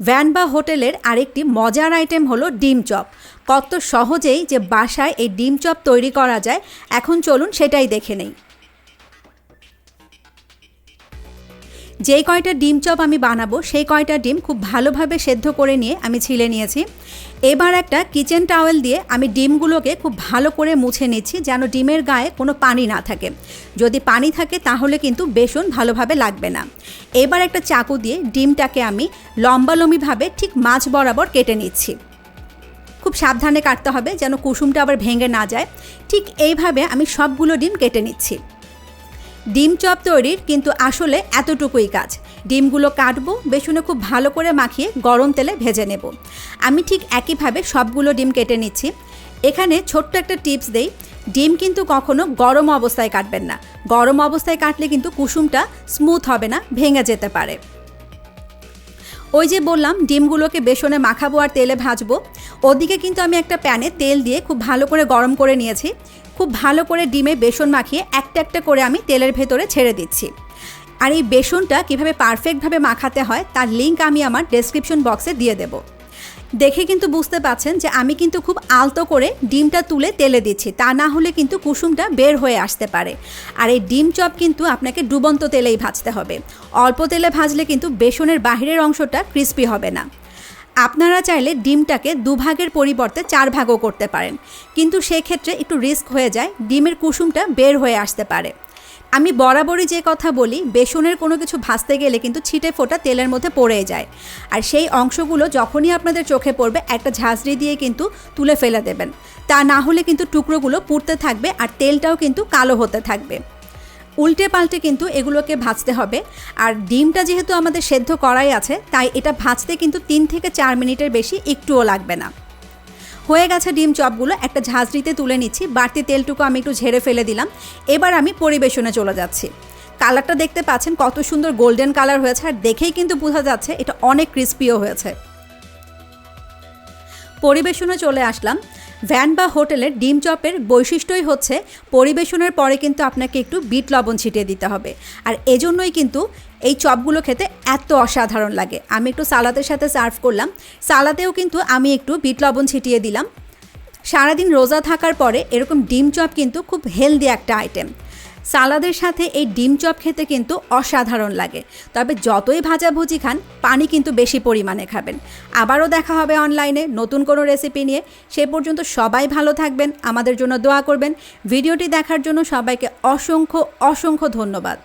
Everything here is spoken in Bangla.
ভ্যান বা হোটেলের আরেকটি মজার আইটেম হলো ডিম চপ। কত সহজেই যে বাসায় এই ডিম চপ তৈরি করা যায়, এখন চলুন সেটাই দেখে নেই। যেই কয়টা ডিম চপ আমি বানাবো, সেই কয়টা ডিম খুব ভালোভাবে সেদ্ধ করে নিয়ে আমি ছিলে নিয়েছি। এবার একটা কিচেন টাওয়েল দিয়ে আমি ডিমগুলোকে খুব ভালো করে মুছে নিচ্ছি যেন ডিমের গায়ে কোনো পানি না থাকে। যদি পানি থাকে তাহলে কিন্তু বেসন ভালোভাবে লাগবে না। এবার একটা চাকু দিয়ে ডিমটাকে আমি লম্বালম্বিভাবে ঠিক মাছ বরাবর কেটে নিচ্ছি। খুব সাবধানে কাটতে হবে যেন কুসুমটা আবার ভেঙে না যায়। ঠিক এইভাবে আমি সবগুলো ডিম কেটে নিচ্ছি। ডিম চপ তৈরির কিন্তু আসলে এতটুকুই কাজ। ডিমগুলো কাটবো, বেসনে খুব ভালো করে মাখিয়ে গরম তেলে ভেজে নেব। আমি ঠিক একইভাবে সবগুলো ডিম কেটে নিচ্ছি। এখানে ছোট্ট একটা টিপস দেই, ডিম কিন্তু কখনো গরম অবস্থায় কাটবেন না। গরম অবস্থায় কাটলে কিন্তু কুসুমটা স্মুথ হবে না, ভেঙে যেতে পারে। ওই যে বললাম, ডিমগুলোকে বেসনে মাখাবো আর তেলে ভাজবো। ওদিকে কিন্তু আমি একটা প্যানে তেল দিয়ে খুব ভালো করে গরম করে নিয়েছি। খুব ভালো করে ডিমে বেসন মাখিয়ে একটা একটা করে আমি তেলের ভেতরে ছেড়ে দিচ্ছি। আর এই বেসনটা কীভাবে পারফেক্টভাবে মাখাতে হয়, তার লিঙ্ক আমি আমার ডেসক্রিপশন বক্সে দিয়ে দেবো। দেখে কিন্তু বুঝতে পাচ্ছেন যে আমি কিন্তু খুব আলতো করে ডিমটা তুলে তেলে দিচ্ছি। তা না হলে কিন্তু কুসুমটা বের হয়ে আসতে পারে। আর এই ডিম চপ কিন্তু আপনাকে ডুবন্ত তেলেই ভাজতে হবে। অল্প তেলে ভাজলে কিন্তু বেসনের বাহিরের অংশটা ক্রিস্পি হবে না। আপনারা চাইলে ডিমটাকে দুভাগের পরিবর্তে চার ভাগও করতে পারেন। কিন্তু সেক্ষেত্রে একটু রিস্ক হয়ে যায়, ডিমের কুসুমটা বের হয়ে আসতে পারে। আমি বরাবরই যে কথা বলি, বেসনের কোনো কিছু ভাজতে গেলে কিন্তু ছিটে ফোটা তেলের মধ্যে পড়ে যায়। আর সেই অংশগুলো যখনই আপনাদের চোখে পড়বে, একটা ঝাঁঝরি দিয়ে কিন্তু তুলে ফেলে দেবেন। তা না হলে কিন্তু টুকরোগুলো পুড়তে থাকবে আর তেলটাও কিন্তু কালো হতে থাকবে। উল্টে পাল্টে কিন্তু এগুলোকে ভাজতে হবে। আর ডিমটা যেহেতু আমাদের সেদ্ধ করাই আছে, তাই এটা ভাজতে কিন্তু তিন থেকে চার মিনিটের বেশি একটুও লাগবে না। হয়ে গেছে ডিম চপগুলো, একটা ঝাঁঝরিতে তুলে নিচ্ছি, বাড়তি তেলটুকু আমি একটু ঝেড়ে ফেলে দিলাম। এবার আমি পরিবেশনে চলে যাচ্ছি। কালারটা দেখতে পাচ্ছেন, কত সুন্দর গোল্ডেন কালার হয়েছে, আর দেখেই কিন্তু বোঝা যাচ্ছে এটা অনেক ক্রিস্পিও হয়েছে। পরিবেশনে চলে আসলাম। ভ্যান বা হোটেলের ডিম চপের বৈশিষ্ট্যই হচ্ছে, পরিবেশনের পরে কিন্তু আপনাকে একটু বিট লবণ ছিটিয়ে দিতে হবে। আর এজন্যই কিন্তু এই চপগুলো খেতে এত অসাধারণ লাগে। আমি একটু সালাদের সাথে সার্ভ করলাম। সালাদেও কিন্তু আমি একটু বিট লবণ ছিটিয়ে দিলাম। সারাদিন রোজা থাকার পরে এরকম ডিম চপ কিন্তু খুব হেলদি একটা আইটেম। সালাদের সাথে এই ডিম চপ খেতে কিন্তু অসাধারণ লাগে। তবে যতই ভাজাভুজি খান, পানি কিন্তু বেশি পরিমাণে খাবেন। আবারও দেখা হবে অনলাইনে নতুন কোনো রেসিপি নিয়ে। সে পর্যন্ত সবাই ভালো থাকবেন, আমাদের জন্য দোয়া করবেন। ভিডিওটি দেখার জন্য সবাইকে অসংখ্য অসংখ্য ধন্যবাদ।